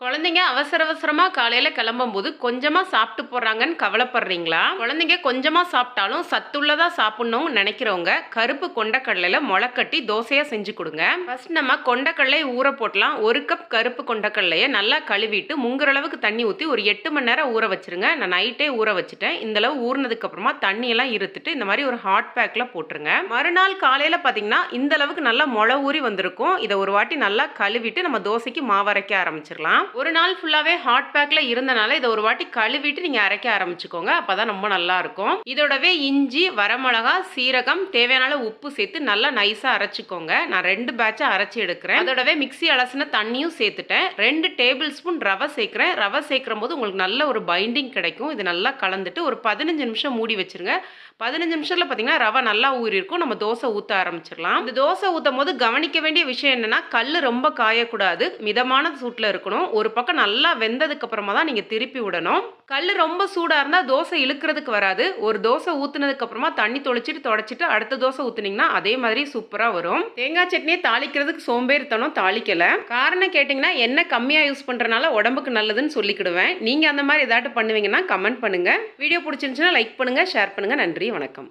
குழந்தைங்க அவசர அவசரமாக காலையில் கிளம்பும்போது கொஞ்சமாக சாப்பிட்டு போகிறாங்கன்னு கவலைப்படுறீங்களா? குழந்தைங்க கொஞ்சமாக சாப்பிட்டாலும் சத்துள்ளதாக சாப்பிட்ணும்னு நினைக்கிறவங்க கருப்பு கொண்டக்கடலையில் முளைக்கட்டி தோசையாக செஞ்சு கொடுங்க. ஃபர்ஸ்ட் நம்ம கொண்டக்கடலை ஊற போட்டலாம். ஒரு கப் கருப்பு கொண்டக்கடலையை நல்லா கழுவிட்டு முங்குற அளவுக்கு தண்ணி ஊற்றி ஒரு எட்டு மணி நேரம் ஊற வச்சிருங்க. நான் நைட்டே ஊற வச்சுட்டேன். இந்தளவு ஊறினதுக்கப்புறமா தண்ணியெல்லாம் இருத்துட்டு இந்த மாதிரி ஒரு ஹாட் பேக்கில் போட்டுருங்க. மறுநாள் காலையில் பார்த்தீங்கன்னா இந்த அளவுக்கு நல்லா முளை ஊறி வந்திருக்கும். இதை ஒரு வாட்டி நல்லா கழுவிட்டு நம்ம தோசைக்கு மாவரைக்க ஆரம்பிச்சிடலாம். ஒரு நாள் ஃபுல்லாகவே ஹாட் பேக்கில் இருந்தனால இதை ஒரு வாட்டி கழுவிட்டு நீங்கள் அரைக்க ஆரம்பிச்சுக்கோங்க. அப்போ தான் ரொம்ப நல்லா இருக்கும். இதோடவே இஞ்சி வரமிளகா சீரகம் தேவையான உப்பு சேர்த்து நல்லா நைஸாக அரைச்சிக்கோங்க. நான் ரெண்டு பேட்சாக அரைச்சி எடுக்கிறேன். அதோடவே மிக்ஸி அலசின தண்ணியும் சேர்த்துட்டேன். ரெண்டு டேபிள் ஸ்பூன் ரவை சேர்க்குறேன். ரவை சேர்க்குற போது உங்களுக்கு நல்ல ஒரு பைண்டிங் கிடைக்கும். இது நல்லா கலந்துட்டு ஒரு பதினஞ்சு நிமிஷம் மூடி வச்சிருங்க. பதினஞ்சு நிமிஷத்தில் பார்த்தீங்கன்னா ரவை நல்லா ஊறி இருக்கும் நம்ம தோசை ஊற்ற ஆரம்பிச்சிடலாம். இந்த தோசை ஊற்றும் போது கவனிக்க வேண்டிய விஷயம் என்னன்னா கல் ரொம்ப காயக்கூடாது. மிதமான சூட்டில் இருக்கணும். ஒரு பக்கம் நல்லா வெந்ததுக்கு அப்புறமா தான் நீங்கள் திருப்பி விடணும். கல் ரொம்ப சூடாக இருந்தால் தோசை இழுக்கிறதுக்கு வராது. ஒரு தோசை ஊற்றுனதுக்கு அப்புறமா தண்ணி தொளிச்சிட்டு தொடச்சிட்டு அடுத்த தோசை ஊற்றுனீங்கன்னா அதே மாதிரி சூப்பராக வரும். தேங்காய் சட்னியை தாளிக்கிறதுக்கு சோம்பேறித்தனம் தாளிக்கலை. காரணம் கேட்டிங்கன்னா எண்ணெய் கம்மியாக யூஸ் பண்ணுறனால உடம்புக்கு நல்லதுன்னு சொல்லிக்கிடுவேன். நீங்கள் அந்த மாதிரி ஏதாட்டும் பண்ணுவீங்கன்னா கமெண்ட் பண்ணுங்கள் வீடியோ பிடிச்சிருந்துச்சுன்னா லைக் பண்ணுங்கள் ஷேர் பண்ணுங்கள் நன்றி வணக்கம்.